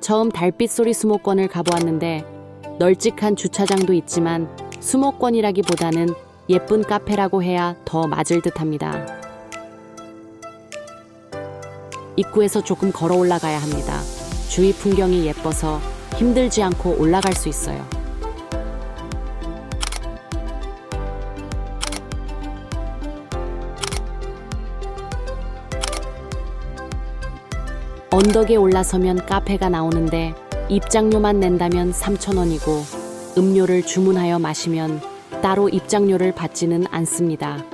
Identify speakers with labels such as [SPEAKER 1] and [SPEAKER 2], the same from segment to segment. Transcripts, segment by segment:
[SPEAKER 1] 처음 달빛 소리 수목권을 가보았는데 널찍한 주차장도 있지만 수목권이라기보다는 예쁜 카페라고 해야 더 맞을 듯합니다. 입구에서 조금 걸어 올라가야 합니다. 주위 풍경이 예뻐서 힘들지 않고 올라갈 수 있어요. 언덕에 올라서면 카페가 나오는데 입장료만 낸다면 3,000원이고 음료를 주문하여 마시면 따로 입장료를 받지는 않습니다.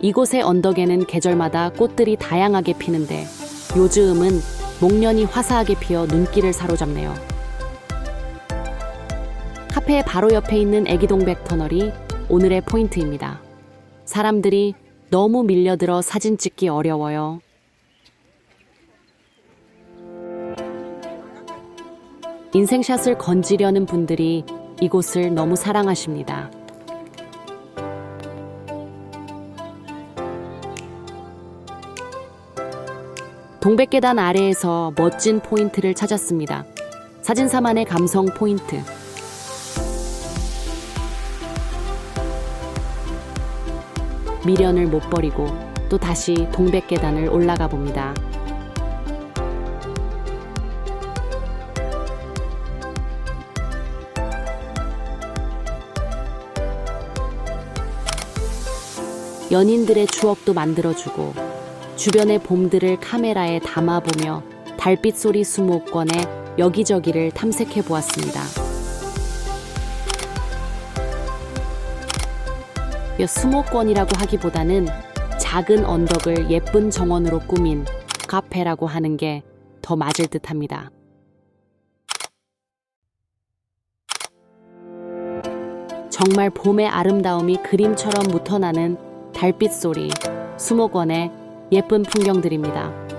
[SPEAKER 1] 이곳의 언덕에는 계절마다 꽃들이 다양하게 피는데 요즘은 목련이 화사하게 피어 눈길을 사로잡네요. 카페의 바로 옆에 있는 애기동백 터널이 오늘의 포인트입니다. 사람들이 너무 밀려들어 사진 찍기 어려워요. 인생샷을 건지려는 분들이 이곳을 너무 사랑하십니다. 동백계단 아래에서 멋진 포인트를 찾았습니다. 사진사만의 감성 포인트. 미련을 못 버리고 또 다시 동백계단을 올라가 봅니다. 연인들의 추억도 만들어주고 주변의 봄들을 카메라에 담아보며 달빛 소리 수목권의 여기저기를 탐색해 보았습니다. 몇 수목권이라고 하기보다는 작은 언덕을 예쁜 정원으로 꾸민 카페라고 하는 게 더 맞을 듯 합니다. 정말 봄의 아름다움이 그림처럼 묻어나는 달빛 소리, 수목원의 예쁜 풍경들입니다.